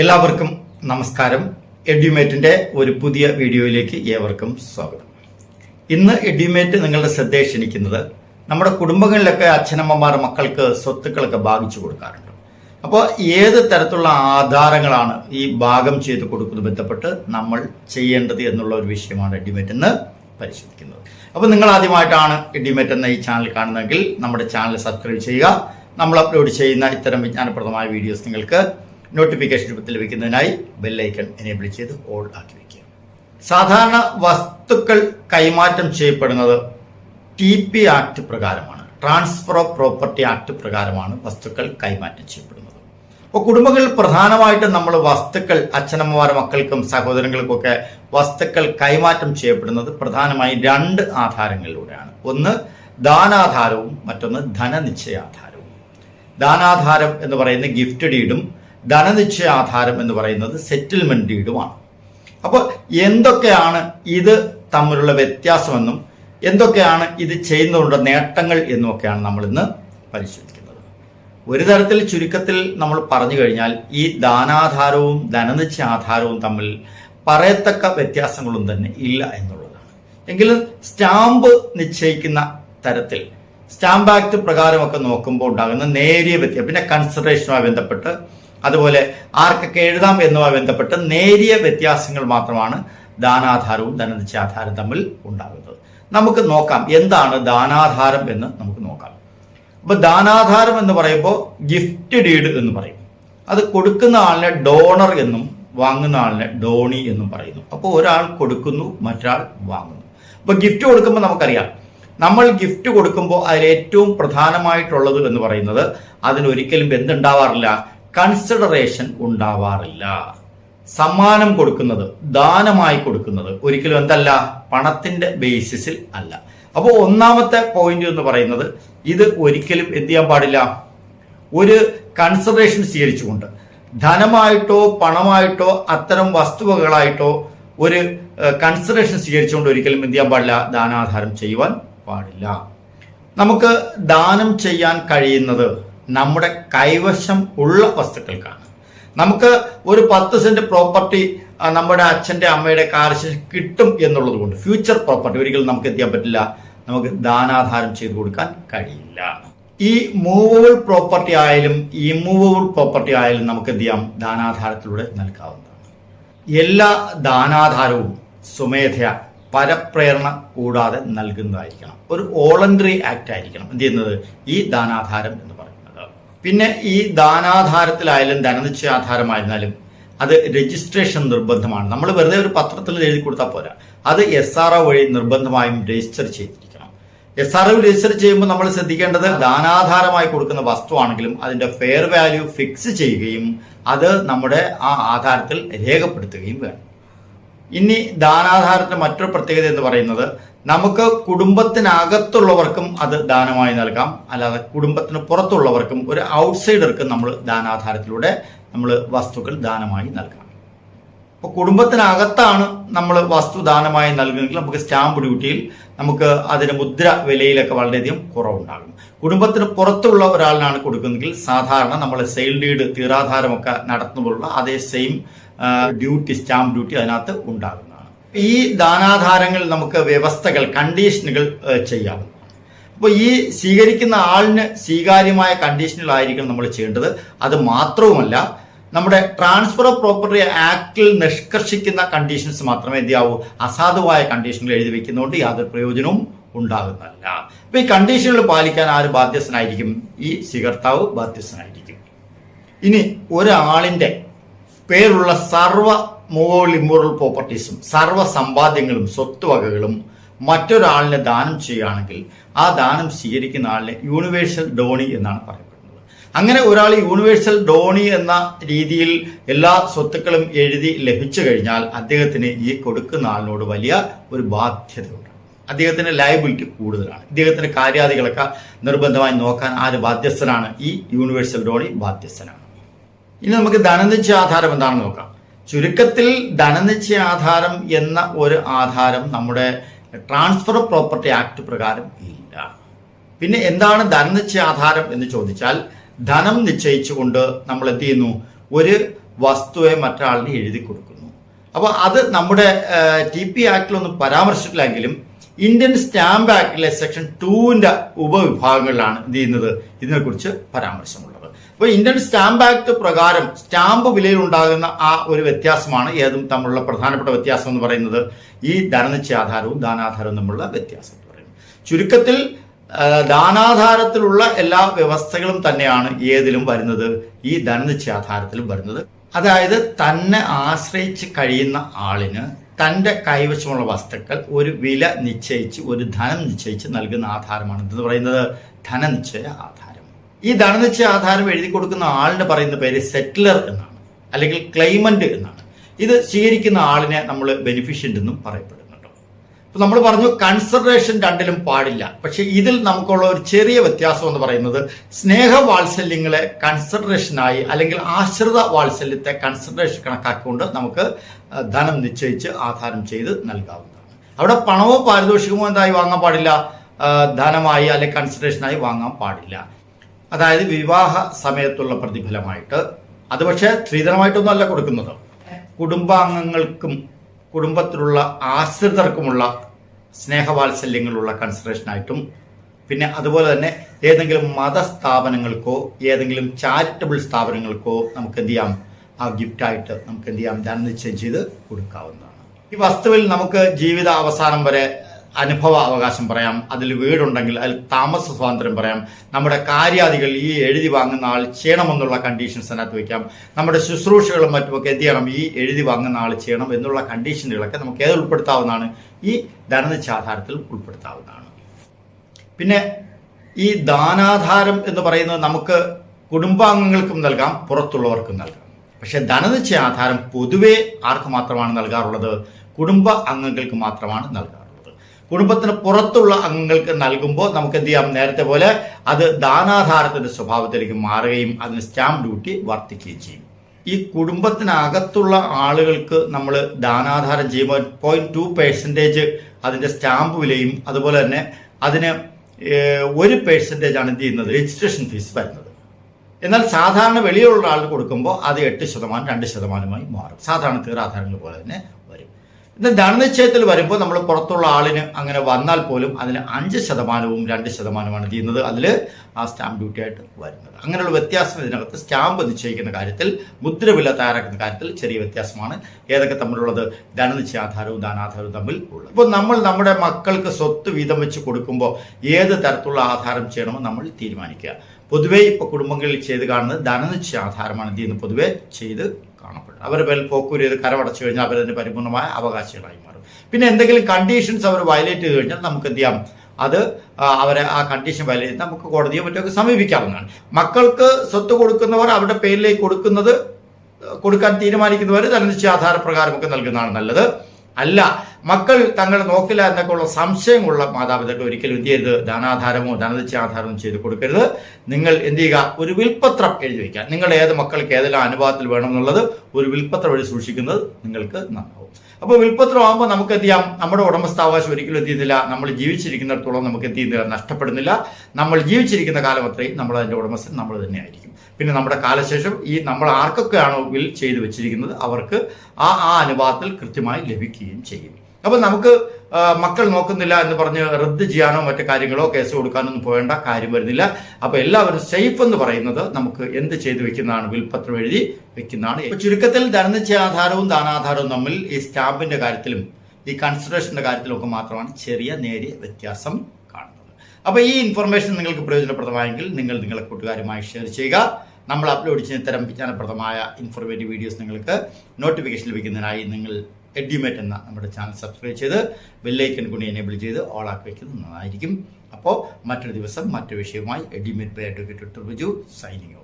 എല്ലാവർക്കും നമസ്കാരം. എഡ്യൂമേറ്റിന്റെ ഒരു പുതിയ വീഡിയോയിലേക്ക് ഏവർക്കും സ്വാഗതം. ഇന്ന് എഡ്യൂമേറ്റ് നിങ്ങളുടെ ശ്രദ്ധയെ ക്ഷണിക്കുന്നത് നമ്മുടെ കുടുംബങ്ങളിലൊക്കെ അച്ഛനമ്മമാർ മക്കൾക്ക് സ്വത്തുക്കളൊക്കെ ഭാഗിച്ചു കൊടുക്കാറുണ്ട്. അപ്പോൾ ഏത് തരത്തിലുള്ള ആധാരങ്ങളാണ് ഈ ഭാഗം ചെയ്ത് കൊടുക്കുന്നത് ബന്ധപ്പെട്ട് നമ്മൾ ചെയ്യേണ്ടത് എന്നുള്ള ഒരു വിഷയമാണ് എഡ്യൂമേറ്റ് എന്ന് പരിശോധിക്കുന്നത്. അപ്പോൾ നിങ്ങൾ ആദ്യമായിട്ടാണ് എഡ്യൂമേറ്റ് എന്ന ഈ ചാനൽ കാണുന്നതെങ്കിൽ നമ്മുടെ ചാനൽ സബ്സ്ക്രൈബ് ചെയ്യുക. നമ്മൾ അപ്ലോഡ് ചെയ്യുന്ന ഇത്തരം വിജ്ഞാനപ്രദമായ വീഡിയോസ് നിങ്ങൾക്ക് നോട്ടിഫിക്കേഷൻ രൂപത്തിൽ ലഭിക്കുന്നതിനായി ബെല്ലൈക്കൺ എനേബിൾ ചെയ്ത് ഓൾ ആക്കി വയ്ക്കുക സാധാരണ വസ്തുക്കൾ കൈമാറ്റം ചെയ്യപ്പെടുന്നത് ടി പി ആക്ട് പ്രകാരമാണ്. ട്രാൻസ്ഫർ ഓഫ് പ്രോപ്പർട്ടി ആക്ട് പ്രകാരമാണ് വസ്തുക്കൾ കൈമാറ്റം ചെയ്യപ്പെടുന്നത്. അപ്പോൾ കുടുംബങ്ങളിൽ പ്രധാനമായിട്ടും നമ്മൾ വസ്തുക്കൾ അച്ഛനമ്മമാരെ മക്കൾക്കും സഹോദരങ്ങൾക്കൊക്കെ വസ്തുക്കൾ കൈമാറ്റം ചെയ്യപ്പെടുന്നത് പ്രധാനമായും രണ്ട് ആധാരങ്ങളിലൂടെയാണ്. ഒന്ന് ദാനാധാരവും മറ്റൊന്ന് ധനനിശ്ചയാധാരവും. ദാനാധാരം എന്ന് പറയുന്ന ഗിഫ്റ്റ് ഡീഡും ധനനിശ്ചയാധാരം എന്ന് പറയുന്നത് സെറ്റിൽമെന്റ് ഡീഡുമാണ് അപ്പോൾ എന്തൊക്കെയാണ് ഇത് തമ്മിലുള്ള വ്യത്യാസമെന്നും എന്തൊക്കെയാണ് ഇത് ചെയ്യുന്നതുകൊണ്ട് നേട്ടങ്ങൾ എന്നൊക്കെയാണ് നമ്മൾ ഇന്ന് പരിശോധിക്കുന്നത്. ഒരു തരത്തിൽ ചുരുക്കത്തിൽ നമ്മൾ പറഞ്ഞു കഴിഞ്ഞാൽ ഈ ദാനാധാരവും ധനനിശ്ചയ ആധാരവും തമ്മിൽ പറയത്തക്ക വ്യത്യാസങ്ങളൊന്നും തന്നെ ഇല്ല എന്നുള്ളതാണ്. എങ്കിലും സ്റ്റാമ്പ് നിശ്ചയിക്കുന്ന തരത്തിൽ സ്റ്റാമ്പ് ആക്ട് പ്രകാരമൊക്കെ നോക്കുമ്പോൾ ഉണ്ടാകുന്ന നേരിയ വ്യത്യാസം പിന്നെ കൺസിഡറേഷനുമായി ബന്ധപ്പെട്ട് അതുപോലെ ആർക്കൊക്കെ എഴുതാം എന്നുമായി ബന്ധപ്പെട്ട് നേരിയ വ്യത്യാസങ്ങൾ മാത്രമാണ് ദാനാധാരവും ധനനിശ്ചയാധാരം തമ്മിൽ ഉണ്ടാകുന്നത്. നമുക്ക് നോക്കാം എന്താണ് ദാനാധാരം എന്ന് നമുക്ക് നോക്കാം. അപ്പോൾ ദാനാധാരം എന്ന് പറയുമ്പോൾ ഗിഫ്റ്റ് ഡീഡ് എന്ന് പറയും. അത് കൊടുക്കുന്ന ആളിനെ ഡോണർ എന്നും വാങ്ങുന്ന ആളിനെ ഡോണി എന്നും പറയുന്നു. അപ്പോൾ ഒരാൾ കൊടുക്കുന്നു മറ്റൊരാൾ വാങ്ങുന്നു. അപ്പോൾ ഗിഫ്റ്റ് കൊടുക്കുമ്പോൾ നമുക്കറിയാം. നമ്മൾ ഗിഫ്റ്റ് കൊടുക്കുമ്പോൾ അതിൽ ഏറ്റവും പ്രധാനമായിട്ടുള്ളത് എന്ന് പറയുന്നത് അതിനൊരിക്കലും എന്തുണ്ടാവാറില്ല കൺസിഡറേഷൻ ഉണ്ടാവാറില്ല. സമ്മാനം കൊടുക്കുന്നത് ദാനമായി കൊടുക്കുന്നത് ഒരിക്കലും എന്തല്ല പണത്തിന്റെ ബേസിസിൽ അല്ല. അപ്പോൾ ഒന്നാമത്തെ പോയിന്റ് എന്ന് പറയുന്നത് ഇത് ഒരിക്കലും എന്ത് ചെയ്യാൻ പാടില്ല? ഒരു കൺസിഡറേഷൻ സ്വീകരിച്ചുകൊണ്ട് ധനമായിട്ടോ പണമായിട്ടോ അത്തരം വസ്തുവകളായിട്ടോ ഒരു കൺസിഡറേഷൻ സ്വീകരിച്ചുകൊണ്ട് ഒരിക്കലും എന്ത് ചെയ്യാൻ പാടില്ല? ദാനാധാരം ചെയ്യുവാൻ പാടില്ല. നമുക്ക് ദാനം ചെയ്യാൻ കഴിയുന്നത് നമ്മുടെ കൈവശം ഉള്ള വസ്തുക്കൾക്കാണ്. നമുക്ക് ഒരു പത്ത് സെന്റ് പ്രോപ്പർട്ടി നമ്മുടെ അച്ഛന്റെ അമ്മയുടെ കാർശേഷം കിട്ടും എന്നുള്ളത് കൊണ്ട് ഫ്യൂച്ചർ പ്രോപ്പർട്ടി ഒരിക്കലും നമുക്ക് എത്തിയാൻ പറ്റില്ല? നമുക്ക് ദാനാധാരം ചെയ്തു കൊടുക്കാൻ കഴിയില്ല. ഈ മൂവബിൾ പ്രോപ്പർട്ടി ആയാലും ഇമ്മൂവബിൾ പ്രോപ്പർട്ടി ആയാലും നമുക്ക് എന്ത് ചെയ്യാം? ദാനാധാരത്തിലൂടെ നൽകാവുന്നതാണ്. എല്ലാ ദാനാധാരവും സ്വമേധയാ പരപ്രേരണ കൂടാതെ നൽകുന്നതായിരിക്കണം. ഒരു വോളണ്ടറി ആക്ട് ആയിരിക്കണം എന്ത് ചെയ്യുന്നത്? ഈ ദാനാധാരം എന്ന് പിന്നെ ഈ ദാനാധാരത്തിലായാലും ധനനിശ്ചയാധാരമായിരുന്നാലും അത് രജിസ്ട്രേഷൻ നിർബന്ധമാണ്. നമ്മൾ വെറുതെ ഒരു പത്രത്തിൽ എഴുതി കൊടുത്താൽ പോരാ. അത് എസ് ആർ ഒ വഴി നിർബന്ധമായും രജിസ്റ്റർ ചെയ്തിരിക്കണം. എസ് ആർ ഒ രജിസ്റ്റർ ചെയ്യുമ്പോൾ നമ്മൾ ശ്രദ്ധിക്കേണ്ടത് ദാനാധാരമായി കൊടുക്കുന്ന വസ്തുവാണെങ്കിലും അതിന്റെ ഫെയർ വാല്യൂ ഫിക്സ് ചെയ്യുകയും അത് നമ്മുടെ ആ ആധാരത്തിൽ രേഖപ്പെടുത്തുകയും വേണം. ഇനി ദാനാധാരത്തിന്റെ മറ്റൊരു പ്രത്യേകത എന്ന് പറയുന്നത് നമുക്ക് കുടുംബത്തിനകത്തുള്ളവർക്കും അത് ദാനമായി നൽകാം. അല്ലാതെ കുടുംബത്തിന് പുറത്തുള്ളവർക്കും ഒരു ഔട്ട്സൈഡർക്കും നമ്മൾ ദാനാധാരത്തിലൂടെ നമ്മൾ വസ്തുക്കൾ ദാനമായി നൽകാം. അപ്പോൾ കുടുംബത്തിനകത്താണ് നമ്മൾ വസ്തു ദാനമായി നൽകുന്നെങ്കിൽ നമുക്ക് സ്റ്റാമ്പ് ഡ്യൂട്ടിയിൽ നമുക്ക് അതിന് മുദ്ര വിലയിലൊക്കെ വളരെയധികം കുറവുണ്ടാകും. കുടുംബത്തിന് പുറത്തുള്ള ഒരാളിനാണ് കൊടുക്കുന്നതെങ്കിൽ സാധാരണ നമ്മൾ സെയിൽ ഡീഡ് തീരാധാരമൊക്കെ നടത്തുമ്പോഴുള്ള അതേ സെയിം ഡ്യൂട്ടി സ്റ്റാമ്പ് ഡ്യൂട്ടി അതിനകത്ത് ഉണ്ടാകുന്നതാണ്. ഈ ദാനാധാരങ്ങൾ നമുക്ക് വ്യവസ്ഥകൾ കണ്ടീഷനുകൾ ചെയ്യാവുന്നതാണ് അപ്പോൾ ഈ സ്വീകരിക്കുന്ന ആളിന് സ്വീകാര്യമായ കണ്ടീഷനുകളായിരിക്കും നമ്മൾ ചെയ്യേണ്ടത്. അത് മാത്രവുമല്ല നമ്മുടെ ട്രാൻസ്ഫർ ഓഫ് പ്രോപ്പർട്ടി ആക്ടിൽ നിഷ്കർഷിക്കുന്ന കണ്ടീഷൻസ് മാത്രമേ എന്തിയാവൂ അസാധുവായ കണ്ടീഷനുകൾ എഴുതി വെക്കുന്നതുകൊണ്ട് യാതൊരു പ്രയോജനവും ഉണ്ടാകുന്നതല്ല. അപ്പൊ ഈ കണ്ടീഷനുകൾ പാലിക്കാൻ ആര് ബാധ്യസ്ഥനായിരിക്കും? ഈ സ്വീകർത്താവ് ബാധ്യസ്ഥനായിരിക്കും. ഇനി ഒരാളിന്റെ പേരുള്ള സർവ ഇമ്മൂറൽ പ്രോപ്പർട്ടീസും സർവ സമ്പാദ്യങ്ങളും സ്വത്തുവകകളും മറ്റൊരാളിന് ദാനം ചെയ്യുകയാണെങ്കിൽ ആ ദാനം സ്വീകരിക്കുന്ന ആളിനെ യൂണിവേഴ്സൽ ഡോണി എന്നാണ് പറയപ്പെടുന്നത്. അങ്ങനെ ഒരാൾ യൂണിവേഴ്സൽ ഡോണി എന്ന രീതിയിൽ എല്ലാ സ്വത്തുക്കളും എഴുതി ലഭിച്ചു കഴിഞ്ഞാൽ അദ്ദേഹത്തിന് ഈ കൊടുക്കുന്ന ആളിനോട് വലിയ ഒരു ബാധ്യതയുണ്ട്. അദ്ദേഹത്തിന് ലയബിലിറ്റി കൂടുതലാണ്. ഇദ്ദേഹത്തിന്റെ കാര്യാദികളൊക്കെ നിർബന്ധമായി നോക്കാൻ ആര് ബാധ്യസ്ഥനാണ്? ഈ യൂണിവേഴ്സൽ ഡോണി ബാധ്യസ്ഥനാണ്. ഇനി നമുക്ക് ധനനിശ്ചയ ആധാരം എന്താണെന്ന് നോക്കാം. ചുരുക്കത്തിൽ ധനനിശ്ചയ ആധാരം എന്ന ഒരു ആധാരം നമ്മുടെ ട്രാൻസ്ഫർ പ്രോപ്പർട്ടി ആക്ട് പ്രകാരം ഇല്ല. പിന്നെ എന്താണ് ധനനിശ്ചയ ആധാരം എന്ന് ചോദിച്ചാൽ ധനം നിശ്ചയിച്ചുകൊണ്ട് നമ്മൾ എന്ത് ചെയ്യുന്നു? ഒരു വസ്തുവെ മറ്റൊരാളിന് എഴുതി കൊടുക്കുന്നു. അപ്പോൾ അത് നമ്മുടെ ടി പി ആക്ടിലൊന്നും പരാമർശിച്ചിട്ടില്ലെങ്കിലും ഇന്ത്യൻ സ്റ്റാമ്പ് ആക്ടിലെ സെക്ഷൻ ടൂവിന്റെ ഉപവിഭാഗങ്ങളിലാണ് എന്ത് ചെയ്യുന്നത്? ഇതിനെക്കുറിച്ച് പരാമർശമുള്ളത്. അപ്പോൾ ഇന്ത്യൻ സ്റ്റാമ്പ് ആക്ട് പ്രകാരം സ്റ്റാമ്പ് വിലയിൽ ഉണ്ടാകുന്ന ആ ഒരു വ്യത്യാസമാണ് ഏതും തമ്മിലുള്ള പ്രധാനപ്പെട്ട വ്യത്യാസം എന്ന് പറയുന്നത് ഈ ധനനിശ്ചയാധാരവും ദാനാധാരവും തമ്മിലുള്ള വ്യത്യാസം എന്ന് പറയുന്നത്. ചുരുക്കത്തിൽ ദാനാധാരത്തിലുള്ള എല്ലാ വ്യവസ്ഥകളും തന്നെയാണ് ഏതിലും വരുന്നത്? ഈ ധനനിശ്ചയാധാരത്തിലും വരുന്നത്. അതായത് തന്നെ ആശ്രയിച്ച് കഴിയുന്ന ആളിന് തന്റെ കൈവശമുള്ള വസ്തുക്കൾ ഒരു വില നിശ്ചയിച്ച് ഒരു ധനം നിശ്ചയിച്ച് നൽകുന്ന ആധാരമാണ്. എന്ന് പറയുന്നത്? ധനനിശ്ചയ ആധാരം ഈ ധനനിശ്ചയ ആധാരം എഴുതി കൊടുക്കുന്ന ആളിന് പറയുന്ന പേര് സെറ്റിലർ എന്നാണ്. അല്ലെങ്കിൽ ക്ലെയിമന്റ് എന്നാണ്. ഇത് സ്വീകരിക്കുന്ന ആളിനെ നമ്മൾ ബെനിഫിഷ്യന്റ് എന്നും പറയപ്പെടുന്നുണ്ട്. അപ്പോൾ നമ്മൾ പറഞ്ഞു കൺസിഡറേഷൻ രണ്ടിലും പാടില്ല. പക്ഷെ ഇതിൽ നമുക്കുള്ള ഒരു ചെറിയ വ്യത്യാസം എന്ന് പറയുന്നത് സ്നേഹ സ്നേഹവാത്സല്യങ്ങളെ കൺസിഡറേഷനായി അല്ലെങ്കിൽ ആശ്രിത വാത്സല്യത്തെ കൺസിഡറേഷൻ കണക്കാക്കിക്കൊണ്ട് നമുക്ക് ധനം നിശ്ചയിച്ച് ആധാരം ചെയ്ത് നൽകാവുന്നതാണ്. അവിടെ പണമോ പാരിതോഷികമോ എന്തായി വാങ്ങാൻ പാടില്ല? ധനമായി അല്ലെങ്കിൽ കൺസിഡറേഷനായി വാങ്ങാൻ പാടില്ല. അതായത് വിവാഹ സമയത്തുള്ള പ്രതിഫലമായിട്ട്. അത് പക്ഷേ സ്ത്രീധനമായിട്ടൊന്നും അല്ല കൊടുക്കുന്നത്. കുടുംബാംഗങ്ങൾക്കും കുടുംബത്തിലുള്ള ആശ്രിതർക്കുമുള്ള സ്നേഹവാത്സല്യങ്ങളുള്ള കൺസിഡറേഷനായിട്ടും പിന്നെ അതുപോലെ തന്നെ ഏതെങ്കിലും മതസ്ഥാപനങ്ങൾക്കോ ഏതെങ്കിലും ചാരിറ്റബിൾ സ്ഥാപനങ്ങൾക്കോ നമുക്ക് എന്ത് ചെയ്യാം? ആ ഗിഫ്റ്റായിട്ട് നമുക്ക് എന്ത് ചെയ്യാം? ധനനിശ്ചയം ചെയ്ത് കൊടുക്കാവുന്നതാണ്. ഈ വസ്തുവിൽ നമുക്ക് ജീവിത അവസാനം വരെ അനുഭവ അവകാശം പറയാം അതിൽ വീടുണ്ടെങ്കിൽ അതിൽ താമസ സ്വാതന്ത്ര്യം പറയാം. നമ്മുടെ കാര്യാദികൾ ഈ എഴുതി വാങ്ങുന്ന ആൾ ചെയ്യണമെന്നുള്ള കണ്ടീഷൻസ് അതിനകത്ത് വയ്ക്കാം നമ്മുടെ ശുശ്രൂഷകളും മറ്റുമൊക്കെ എന്ത് ചെയ്യണം? ഈ എഴുതി വാങ്ങുന്ന ആൾ ചെയ്യണം എന്നുള്ള കണ്ടീഷനുകളൊക്കെ നമുക്ക് ഏത് ഉൾപ്പെടുത്താവുന്നതാണ്? ഈ ധനനിശ്ചാധാരത്തിൽ ഉൾപ്പെടുത്താവുന്നതാണ്. പിന്നെ ഈ ദാനാധാരം എന്ന് പറയുന്നത് നമുക്ക് കുടുംബാംഗങ്ങൾക്കും നൽകാം പുറത്തുള്ളവർക്കും നൽകാം. പക്ഷേ ധനനിശ്ചയ ആധാരം പൊതുവേ ആർക്ക് മാത്രമാണ് നൽകാറുള്ളത്? കുടുംബ അംഗങ്ങൾക്ക് മാത്രമാണ് നൽകാറുള്ളത്. കുടുംബത്തിന് പുറത്തുള്ള അംഗങ്ങൾക്ക് നൽകുമ്പോൾ നമുക്ക് എന്ത് ചെയ്യാം? നേരത്തെ പോലെ അത് ദാനാധാരത്തിന്റെ സ്വഭാവത്തിലേക്ക് മാറുകയും അതിന് സ്റ്റാമ്പ് ഡ്യൂട്ടി വർദ്ധിക്കുകയും ചെയ്യും. ഈ കുടുംബത്തിനകത്തുള്ള ആളുകൾക്ക് നമ്മൾ ദാനാധാരം ചെയ്യുമ്പോൾ പോയിന്റ് ടു പെർസെന്റേജ് അതിന്റെ സ്റ്റാമ്പ് വിലയും അതുപോലെ തന്നെ അതിന് ഒരു പെർസെന്റേജ് ആണ് എന്ത് ചെയ്യുന്നത്? രജിസ്ട്രേഷൻ ഫീസ് വരുന്നത്. എന്നാൽ സാധാരണ വെളിയിലുള്ള ആൾ കൊടുക്കുമ്പോൾ അത് എട്ട് ശതമാനം രണ്ട് ശതമാനമായി മാറും. സാധാരണ തീരാധാരങ്ങൾ പോലെ തന്നെ എന്നാൽ ധനനിശ്ചയത്തിൽ വരുമ്പോൾ നമ്മൾ പുറത്തുള്ള ആളിന് അങ്ങനെ വന്നാൽ പോലും അതിന് അഞ്ച് ശതമാനവും രണ്ട് ശതമാനമാണ് ചെയ്യുന്നത്? അതിൽ ആ സ്റ്റാമ്പ് ഡ്യൂട്ടി ആയിട്ട് വരുന്നത്. അങ്ങനെയുള്ള വ്യത്യാസം ഇതിനകത്ത് സ്റ്റാമ്പ് നിശ്ചയിക്കുന്ന കാര്യത്തിൽ മുദ്രവില തയ്യാറാക്കുന്ന കാര്യത്തിൽ ചെറിയ വ്യത്യാസമാണ്. ഏതൊക്കെ തമ്മിലുള്ളത്? ധനനിശ്ചയ ആധാരവും ദാനാധാരവും തമ്മിൽ ഉള്ളത്. ഇപ്പോൾ നമ്മൾ നമ്മുടെ മക്കൾക്ക് സ്വത്ത് വീതം വെച്ച് കൊടുക്കുമ്പോൾ ഏത് തരത്തിലുള്ള ആധാരം ചെയ്യണമെന്ന് നമ്മൾ തീരുമാനിക്കുക. പൊതുവേ ഇപ്പോൾ കുടുംബങ്ങളിൽ ചെയ്ത് കാണുന്നത് ധനനിശ്ചയ ആധാരമാണ് എന്ത് ചെയ്യുന്നത് പൊതുവേ ചെയ്ത് കാണപ്പെടുന്നത്. അവരുടെ പേരിൽ പോക്കൂരി ചെയ്ത് കരമടച്ചു കഴിഞ്ഞാൽ അവരതിന് പരിപൂർണമായ അവകാശികളായി മാറും. പിന്നെ എന്തെങ്കിലും കണ്ടീഷൻസ് അവർ വയലേറ്റ് ചെയ്ത് കഴിഞ്ഞാൽ നമുക്ക് എന്ത് ചെയ്യാം? അത് അവരെ ആ കണ്ടീഷൻ വയലേറ്റ് നമുക്ക് കോടതിയോ മറ്റൊക്കെ സമീപിക്കാവുന്നതാണ്. മക്കൾക്ക് സ്വത്ത് കൊടുക്കുന്നവർ അവരുടെ പേരിലേക്ക് കൊടുക്കുന്നത് കൊടുക്കാൻ തീരുമാനിക്കുന്നവർ തന്നെ നിശ്ചയാധാര ആധാരപ്രകാരമൊക്കെ നൽകുന്നതാണ് നല്ലത്. അല്ല മക്കൾ തങ്ങൾ നോക്കില്ല എന്നൊക്കെ ഉള്ള സംശയമുള്ള മാതാപിതാക്കൾ ഒരിക്കലും എന്ത് ചെയ്യരുത്? ധനാധാരമോ ധനനിശ്ചയ ചെയ്ത് കൊടുക്കരുത്. നിങ്ങൾ എന്ത് ചെയ്യുക? ഒരു വിൽപ്പത്രം എഴുതി വയ്ക്കുക. നിങ്ങൾ ഏത് മക്കൾക്ക് ഏതെല്ലാം അനുഭവത്തിൽ വേണം എന്നുള്ളത് ഒരു വിൽപ്പത്രം വഴി സൂക്ഷിക്കുന്നത് നിങ്ങൾക്ക് നന്നാവും. അപ്പോൾ വിൽപ്പത്രം ആകുമ്പോൾ നമുക്ക് എന്ത് ചെയ്യാം? നമ്മുടെ ഉടമസ്ഥാവകാശം ഒരിക്കലും എന്ത് ചെയ്യുന്നില്ല. നമ്മൾ ജീവിച്ചിരിക്കുന്നിടത്തോളം നമുക്ക് എന്ത് ചെയ്യുന്നില്ല? നഷ്ടപ്പെടുന്നില്ല. നമ്മൾ ജീവിച്ചിരിക്കുന്ന കാലം അത്രയും നമ്മൾ അതിന്റെ ഉടമസ്ഥൻ നമ്മൾ തന്നെയായിരിക്കും. പിന്നെ നമ്മുടെ കാലശേഷം ഈ നമ്മൾ ആർക്കൊക്കെയാണോ വിൽ ചെയ്തു വെച്ചിരിക്കുന്നത്? അവർക്ക് ആ ആ അനുപാതത്തിൽ കൃത്യമായി ലഭിക്കുകയും ചെയ്യും. അപ്പോൾ നമുക്ക് മക്കൾ നോക്കുന്നില്ല എന്ന് പറഞ്ഞ് റദ്ദ് ചെയ്യാനോ മറ്റു കാര്യങ്ങളോ കേസ് കൊടുക്കാനോ ഒന്നും പോകേണ്ട കാര്യം വരുന്നില്ല. അപ്പോൾ എല്ലാവരും സേഫ് എന്ന് പറയുന്നത് നമുക്ക് എന്ത് ചെയ്തു വെക്കുന്നതാണ്? വിൽപത്രം എഴുതി വെക്കുന്നതാണ്. ചുരുക്കത്തിൽ ധനനിശ്ചയ ആധാരവും ദാനാധാരവും തമ്മിൽ ഈ സ്റ്റാമ്പിന്റെ കാര്യത്തിലും ഈ കൺസിഡറേഷന്റെ കാര്യത്തിലും ഒക്കെ മാത്രമാണ് ചെറിയ നേരിയ വ്യത്യാസം കാണുന്നത്. അപ്പോൾ ഈ ഇൻഫർമേഷൻ നിങ്ങൾക്ക് പ്രയോജനപ്രദമായെങ്കിൽ നിങ്ങൾ നിങ്ങളെ കൂട്ടുകാരുമായി ഷെയർ ചെയ്യുക. നമ്മൾ അപ്ലോഡ് ചെയ്യുന്ന ഇത്തരം വിജ്ഞാനപ്രദമായ ഇൻഫോർമേറ്റീവ് വീഡിയോസ് നിങ്ങൾക്ക് നോട്ടിഫിക്കേഷൻ ലഭിക്കുന്നതിനായി നിങ്ങൾ എഡ്യൂമേറ്റ് എന്ന നമ്മുടെ ചാനൽ സബ്സ്ക്രൈബ് ചെയ്ത് ബെല്ലൈക്കൻ കൂടി എനേബിൾ ചെയ്ത് ഓൾ ആക്കി വയ്ക്കുന്നത് നന്നായിരിക്കും. അപ്പോൾ മറ്റൊരു ദിവസം മറ്റൊരു വിഷയവുമായി Edumate by advocate Biju signing